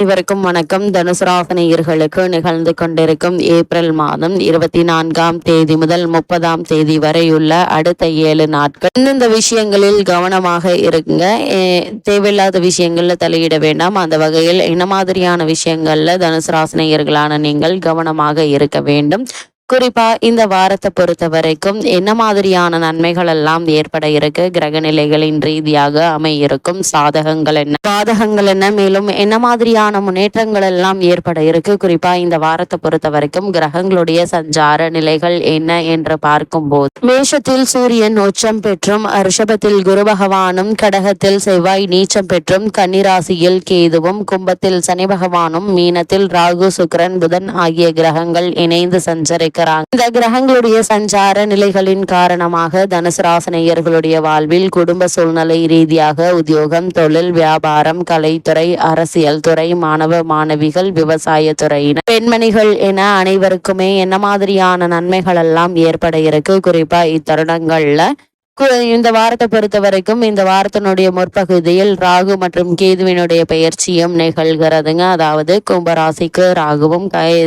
அனைவருக்கும் வணக்கம். தனுசுராசனியர்களுக்கு நிகழ்ந்து கொண்டிருக்கும் ஏப்ரல் மாதம் இருபத்தி நான்காம் தேதி முதல் முப்பதாம் தேதி வரையுள்ள அடுத்த ஏழு நாட்கள். இந்தந்த விஷயங்களில் கவனமாக இருங்க. தேவையில்லாத விஷயங்கள்ல தலையிட வேண்டாம். அந்த வகையில் என்ன மாதிரியான விஷயங்கள்ல தனுசுராசனியர்களான நீங்கள் கவனமாக இருக்க வேண்டும்? குறிப்பா இந்த வாரத்தை பொறுத்த வரைக்கும் என்ன மாதிரியான நன்மைகள் எல்லாம் ஏற்பட இருக்கு? கிரக நிலைகளின் ரீதியாக அமையிருக்கும் சாதகங்கள் என்ன? பாதகங்கள் என்ன? மேலும் என்ன மாதிரியான முன்னேற்றங்கள் எல்லாம் ஏற்பட இருக்கு? குறிப்பா இந்த வாரத்தை பொறுத்த வரைக்கும் கிரகங்களுடைய சஞ்சார நிலைகள் என்ன என்று பார்க்கும்போது மேஷத்தில் சூரியன் உச்சம் பெற்றும் ரிஷபத்தில் குரு பகவானும் கடகத்தில் செவ்வாய் நீச்சம் பெற்றும் கன்னிராசியில் கேதுவும் கும்பத்தில் சனி பகவானும் மீனத்தில் ராகு சுக்கரன் புதன் ஆகிய கிரகங்கள் இணைந்து இருக்கிறாங்க இந்த கிரகங்களுடைய சஞ்சார நிலைகளின் காரணமாக தனுசு ராசனையர்களுடைய வாழ்வில் குடும்ப சூழ்நிலை ரீதியாக உத்தியோகம் தொழில் வியாபாரம் கலைத்துறை அரசியல் துறை மாணவ மாணவிகள் விவசாய துறையினர் பெண்மணிகள் என அனைவருக்குமே என்ன மாதிரியான நன்மைகள் எல்லாம் ஏற்பட இருக்கு? குறிப்பா இத்தருணங்கள்ல இந்த வாரத்தை பொறுத்த வரைக்கும் இந்த வாரத்தினுடைய முற்பகுதியில் ராகு மற்றும் கேதுவினுடைய பயிற்சியும் நிகழ்கிறதுங்க. அதாவது கும்பராசிக்கு ராகுவும்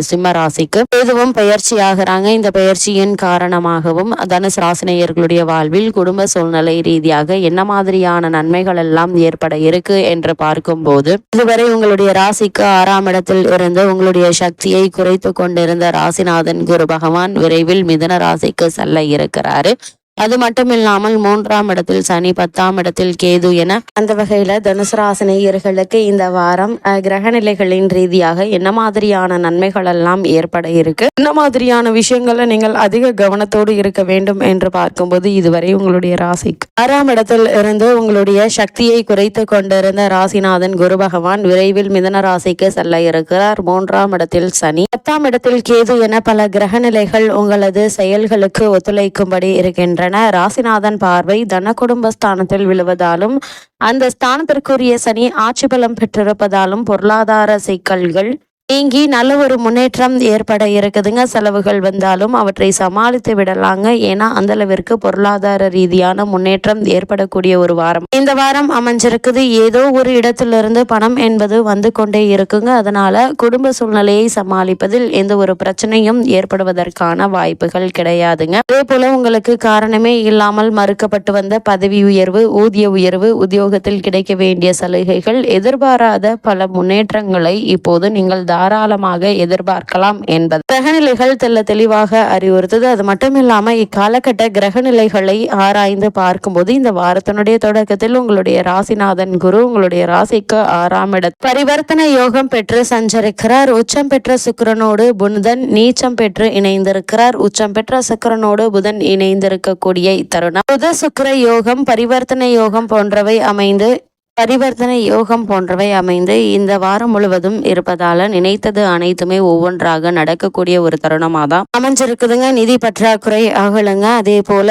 சிம்ம ராசிக்கு கேதுவும் பயிற்சி ஆகுறாங்க இந்த பயிற்சியின் காரணமாகவும் தனுசு ராசினியர்களுடைய வாழ்வில் குடும்ப சூழ்நிலை ரீதியாக என்ன மாதிரியான நன்மைகள் எல்லாம் ஏற்பட இருக்கு என்று பார்க்கும்போது இதுவரை உங்களுடைய ராசிக்கு ஆறாம் இடத்தில் இருந்து உங்களுடைய சக்தியை குறைத்து கொண்டிருந்த ராசிநாதன் குரு பகவான் விரைவில் மிதுன ராசிக்கு செல்ல இருக்கிறாரு. அது மட்டும் இல்லாமல் மூன்றாம் இடத்தில் சனி பத்தாம் இடத்தில் கேது என அந்த வகையில தனுசு ராசினியர்களுக்கு இந்த வாரம் கிரக நிலைகளின் ரீதியாக என்ன மாதிரியான நன்மைகள் எல்லாம் ஏற்பட இருக்கு? என்ன மாதிரியான விஷயங்களை நீங்கள் அதிக கவனத்தோடு இருக்க வேண்டும் என்று பார்க்கும்போது இதுவரை உங்களுடைய ராசிக்கு ஆறாம் இடத்தில் இருந்து உங்களுடைய சக்தியை குறைத்து கொண்டிருந்த ராசிநாதன் குரு பகவான் விரைவில் மிதன ராசிக்கு செல்ல இருக்கிறார். மூன்றாம் இடத்தில் சனி பத்தாம் இடத்தில் கேது என பல கிரக நிலைகள் உங்களது செயல்களுக்கு ஒத்துழைக்கும்படி இருக்கின்றன. ராசிநாதன் பார்வை தன குடும்ப ஸ்தானத்தில் விழுவதாலும் அந்த ஸ்தானத்திற்குரிய சனி ஆட்சி பலம் பெற்றிருப்பதாலும் பொருளாதார சிக்கல்கள் நீங்கி நல்ல ஒரு முன்னேற்றம் ஏற்பட இருக்குதுங்க. செலவுகள் வந்தாலும் அவற்றை சமாளித்து விடலாங்க. ஏன்னா அந்த அளவிற்கு பொருளாதார ரீதியான முன்னேற்றம் ஏற்படக்கூடிய ஒரு வாரம். இந்த வாரம் அமைஞ்சிருக்குது. ஏதோ ஒரு இடத்திலிருந்து பணம் என்பது வந்து கொண்டே இருக்குங்க. அதனால குடும்ப சூழ்நிலையை சமாளிப்பதில் எந்த ஒரு பிரச்சனையும் ஏற்படுவதற்கான வாய்ப்புகள் கிடையாதுங்க. அதே போல உங்களுக்கு காரணமே இல்லாமல் மறுக்கப்பட்டு வந்த பதவி உயர்வு ஊதிய உயர்வு உத்தியோகத்தில் கிடைக்க வேண்டிய சலுகைகள் எதிர்பாராத பல முன்னேற்றங்களை இப்போது நீங்கள் தான் தாராளமாக எதிர்பார்க்கலாம் என்பது. கிரகநிலைகள் தெல்ல தெளிவாக அறிவுறுத்தது. அது மட்டும் இல்லாம இக்காலகட்ட கிரகநிலைகளை ஆராய்ந்து பார்க்கும்போது இந்த வாரத்தினுடைய தொடக்கத்தில் உங்களுடைய ராசிநாதன் குரு உங்களுடைய ராசிக்கு ஆறாம் இடத்து பரிவர்த்தனை யோகம் பெற்று சஞ்சரிக்கிறார். உச்சம் பெற்ற சுக்கிரனோடு புனிதன் நீச்சம் பெற்று இணைந்திருக்கிறார். உச்சம் பெற்ற சுக்கிரனோடு புதன் இணைந்திருக்கக்கூடிய தருணம். புத சுக்கிர யோகம் பரிவர்த்தனை யோகம் போன்றவை அமைந்து பரிவர்த்தனை யோகம் போன்றவை அமைந்து இந்த வாரம் முழுவதும் இருப்பதால நினைத்தது அனைத்துமே ஒவ்வொன்றாக நடக்கக்கூடிய ஒரு தருணமாக தான் அமைஞ்சிருக்குதுங்க நிதி பற்றாக்குறை ஆகலுங்க. அதே போல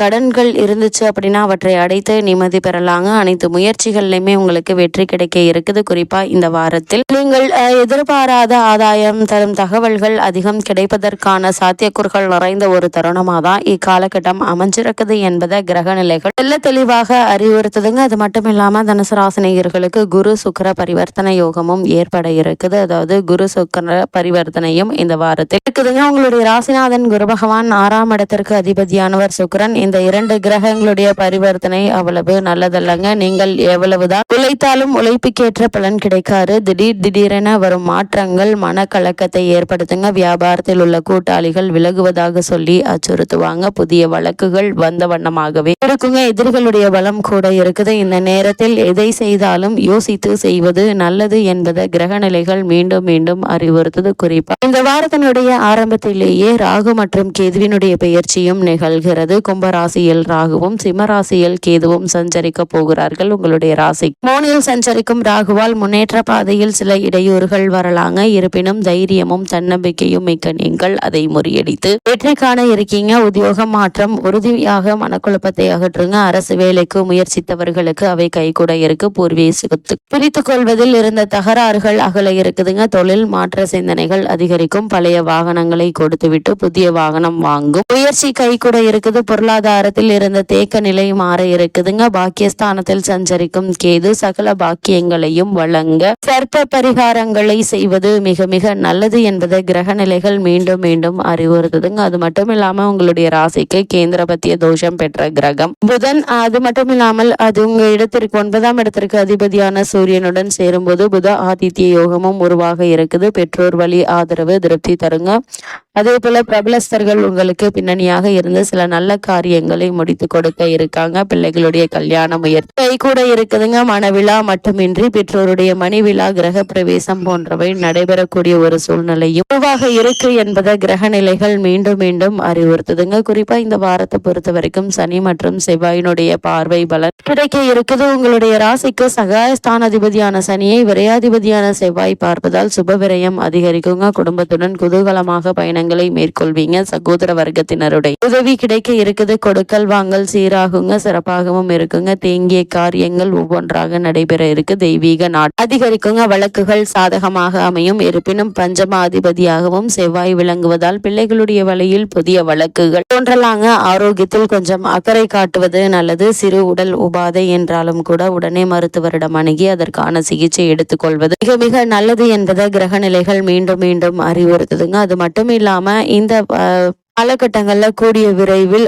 கடன்கள் இருந்துச்சு அப்படின்னா அவற்றை அடைத்து நிம்மதி பெறலாங்க. அனைத்து முயற்சிகள்லையுமே உங்களுக்கு வெற்றி கிடைக்க இருக்குது. குறிப்பா இந்த வாரத்தில் நீங்கள் எதிர்பாராத ஆதாயம் தரும் தகவல்கள் அதிகம் கிடைப்பதற்கான சாத்தியக்கூறுகள் நிறைந்த ஒரு தருணமாக தான் இக்காலகட்டம் அமைஞ்சிருக்குது என்பதை கிரக நிலைகள் தெல்ல தெளிவாக அறிவுறுத்துதுங்க. அது மட்டும் இல்லாம தனுசராசினியர்களுக்கு குரு சுக்கர பரிவர்த்தனை யோகமும் ஏற்பட இருக்குது. அதாவது குரு சுக்கர பரிவர்த்தனையும் இந்த வாரத்தில் இருக்குதுங்க. உங்களுடைய ராசிநாதன் குரு பகவான் ஆறாம் இடத்திற்கு அதிபதியானவர் சுக்கரன். இந்த இரண்டு கிரகங்களுடைய பரிவர்த்தனை அவ்வளவு நல்லதல்லங்க. நீங்கள் எவ்வளவுதான் உழைத்தாலும் உழைப்புக்கேற்ற பலன் கிடைக்காது. திடீர் திடீரென வரும் மாற்றங்கள் மனக்கலக்கத்தை ஏற்படுத்துங்க. வியாபாரத்தில் உள்ள கூட்டாளிகள் விலகுவதாக சொல்லி அச்சுறுத்துவாங்க. புதிய வழக்குகள் வந்த வண்ணமாகவே இருக்குங்க. எதிரிகளுடைய பலம் கூட இருக்குது. இந்த நேரத்தில் எதை செய்தாலும் யோசித்து செய்வது நல்லது என்பதை கிரக நிலைகள் மீண்டும் மீண்டும் அறிவுறுத்தது குறிப்பா. இந்த வாரத்தினுடைய ஆரம்பத்திலேயே ராகு மற்றும் கேதுவினுடைய பெயர்ச்சியும் நிகழ்கிறது. கும்பராசியில் ராகுவும் சிம்மராசியில் கேதுவும் சஞ்சரிக்க போகிறார்கள் உங்களுடைய ராசி. மோனியில் சஞ்சரிக்கும் ராகுவால் முன்னேற்ற பாதையில் சில இடையூறுகள் வரலாங்க. இருப்பினும் தைரியமும் தன்னம்பிக்கையும் மிக்க நீங்கள் அதை முறியடித்து வெற்றி காண இருக்கீங்க. உத்தியோக மாற்றம் உறுதியாக மனக்குழப்பத்தை அகற்றுங்க. அரசு வேலைக்கு முயற்சித்தவர்களுக்கு அவை கைகூட இருக்கு பூர்வீக சொத்து பிரித்து கொள்வதில் இருந்த தகராறுகள் அகல இருக்குதுங்க. தொழில் மாற்ற சிந்தனைகள் அதிகரிக்கும். பழைய வாகனங்களை கொடுத்துவிட்டு புதிய வாகனம் வாங்கும். முயற்சி கை கூட இருக்குது. பொருளாதாரத்தில் இருந்த தேக்க நிலை மாற இருக்குதுங்க. பாக்கியஸ்தானத்தில் சஞ்சரிக்கும் கேது சகல பாக்கியங்களையும் வழங்க. சர்ப்ப பரிகாரங்களை செய்வது மிக மிக நல்லது என்பதை கிரக நிலைகள் மீண்டும் மீண்டும் அறிவுறுத்துதுங்க. அது மட்டும் இல்லாம உங்களுடைய ராசிக்கு கேந்திரபத்திய தோஷம் பெற்ற கிரகம். புதன் அது மட்டும் இல்லாமல் அது உங்க இடத்திற்கு ஒன்பதாம் இடத்திற்கு அதிபதியான சூரியனுடன் சேரும்போது புத ஆதித்ய யோகமும் உருவாக இருக்குது. பெற்றோர் வழி ஆதரவு திருப்தி தருங்க. அதே போல பிரபலஸ்தர்கள் உங்களுக்கு பின்னணியாக இருந்து சில நல்ல காரியங்களை முடித்து கொடுக்க இருக்காங்க. பிள்ளைகளுடைய கல்யாண முயற்சி கை கூட இருக்குதுங்க. மனவிழா மட்டுமின்றி பெற்றோருடைய மணிவிழா கிரக பிரவேசம் போன்றவை நடைபெறக்கூடிய ஒரு சூழ்நிலையும் உருவாக இருக்கு என்பதை கிரக நிலைகள் மீண்டும் மீண்டும் அறிவுறுத்துதுங்க. குறிப்பா இந்த வாரத்தை பொறுத்த வரைக்கும் சனி மற்றும் செவ்வாயினுடைய பார்வை பலன் கிடைக்க இருக்குது. உங்களுடைய ராசிக்கு சகாயஸ்தானாதிபதியான சனியை விரையாதிபதியான செவ்வாய் பார்ப்பதால் சுப விரயம் அதிகரிக்குங்க. குடும்பத்துடன் குதூகலமாக பயணம் பயணங்களை மேற்கொள்வீங்க. சகோதர வர்க்கத்தினருடைய உதவி கிடைக்க இருக்குது. கொடுக்கல் வாங்கல் சீராகுங்க. சிறப்பாகவும் இருக்குங்க. தேங்கிய காரியங்கள் ஒவ்வொன்றாக நடைபெற இருக்கு. தெய்வீக நாட் அதிகரிக்குங்க. வழக்குகள் சாதகமாக அமையும். இருப்பினும் பஞ்சமாதிபதியாகவும் செவ்வாய் விளங்குவதால் பிள்ளைகளுடைய வழியில் புதிய வழக்குகள் தோன்றலாங்க. ஆரோக்கியத்தில் கொஞ்சம் அக்கறை காட்டுவது நல்லது. சிறு உடல் உபாதை என்றாலும் கூட உடனே மருத்துவரிடம் அணுகி அதற்கான சிகிச்சை எடுத்துக்கொள்வது மிக மிக நல்லது என்பதை கிரக நிலைகள் மீண்டும் மீண்டும் அறிவுறுத்துதுங்க. அது மட்டும் இல்லாமல் இந்த காலகட்டங்கள்ல கூடிய விரைவில்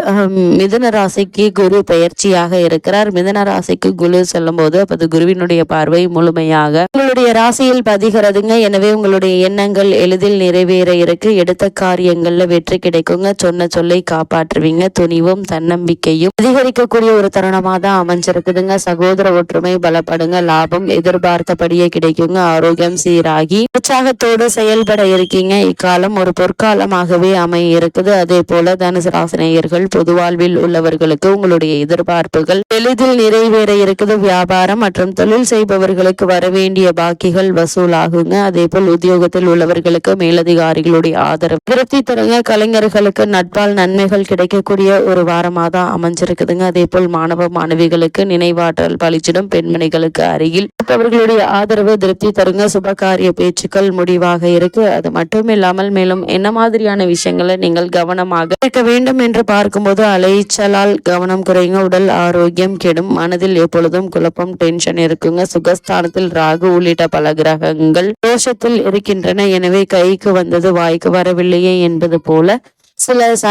மிதன மிதுன ராசிக்கு குரு பெயர்ச்சியாக இருக்கிறார். மிதுன ராசிக்கு குரு செல்லும் போது அப்போது குருவினுடைய பார்வை முழுமையாக உங்களுடைய ராசியில் பதிகிறதுங்க. எனவே உங்களுடைய எண்ணங்கள் எளிதில் நிறைவேற இருக்கு. எடுத்த காரியங்கள்ல வெற்றி கிடைக்குங்க. சொன்ன சொல்லை காப்பாற்றுவீங்க. துணிவும் தன்னம்பிக்கையும் அதிகரிக்கக்கூடிய ஒரு தருணமா தான் அமைஞ்சிருக்குதுங்க. சகோதர ஒற்றுமை பலப்படுங்க. லாபம் எதிர்பார்த்தபடியே கிடைக்குங்க. ஆரோக்கியம் சீராகி உற்சாகத்தோடு செயல்பட இருக்கீங்க. இக்காலம் ஒரு பொற்காலமாகவே அமைய இருக்குது. அதே போல தனுசு ராசினியர்கள் பொது வாழ்வில் உள்ளவர்களுக்கு உங்களுடைய எதிர்பார்ப்புகள் எளிதில் நிறைவேற இருக்குது வியாபாரம் மற்றும் தொழில் செய்பவர்களுக்கு வரவேண்டிய பாக்கிகள் வசூலாகுங்க. அதே போல் உத்தியோகத்தில் உள்ளவர்களுக்கு மேலதிகாரிகளுடைய ஆதரவு. திருப்தி தருங்க. கலைஞர்களுக்கு நட்பால் நன்மைகள் கிடைக்கக்கூடிய ஒரு வாரமாக தான் அமைஞ்சிருக்குதுங்க. அதே போல் மாணவ மாணவிகளுக்கு நினைவாற்றல் பளிச்சிடும். பெண்மணிகளுக்கு அருகில் மற்றவர்களுடைய ஆதரவு திருப்தி தருங்க. சுபகாரிய பேச்சுக்கள் முடிவாக இருக்கு. அது மட்டும் இல்லாமல் மேலும் என்ன மாதிரியான விஷயங்களை நீங்கள் கவனமாக இருக்க வேண்டும் என்று பார்க்கும்போது அலைச்சலால் கவனம் குறையுங்க உடல் ஆரோக்கியம் கெடும். மனதில் எப்பொழுதும் குழப்பம் டென்ஷன் இருக்குங்க. சுகஸ்தானத்தில் ராகு உள்ளிட்ட பல கிரகங்கள் தோஷத்தில் இருக்கின்றன. எனவே கைக்கு வந்தது வாய்க்கு வரவில்லையே என்பது போல சில ச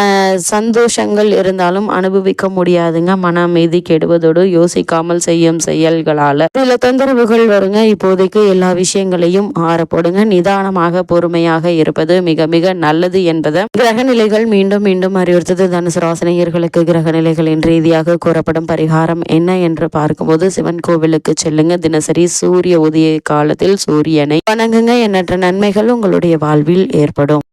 சந்தோஷங்கள் இருந்தாலும் அனுபவிக்க முடியாதுங்க. மன அமைதி கெடுவதோடு யோசிக்காமல் செய்யும் செயல்களால. சில தொந்தரவுகள் வருங்க. இப்போதைக்கு எல்லா விஷயங்களையும் ஆறப்போடுங்க நிதானமாக பொறுமையாக இருப்பது மிக மிக நல்லது என்பதை. கிரகநிலைகள் மீண்டும் மீண்டும் அறிவுறுத்தது. தனுசு ராசினியர்களுக்கு கிரகநிலைகளின் ரீதியாக கூறப்படும் பரிகாரம் என்ன என்று பார்க்கும்போது சிவன் கோவிலுக்கு செல்லுங்க. தினசரி சூரிய உதய காலத்தில் சூரியனை வணங்குங்க. எண்ணற்ற நன்மைகள் உங்களுடைய வாழ்வில் ஏற்படும்.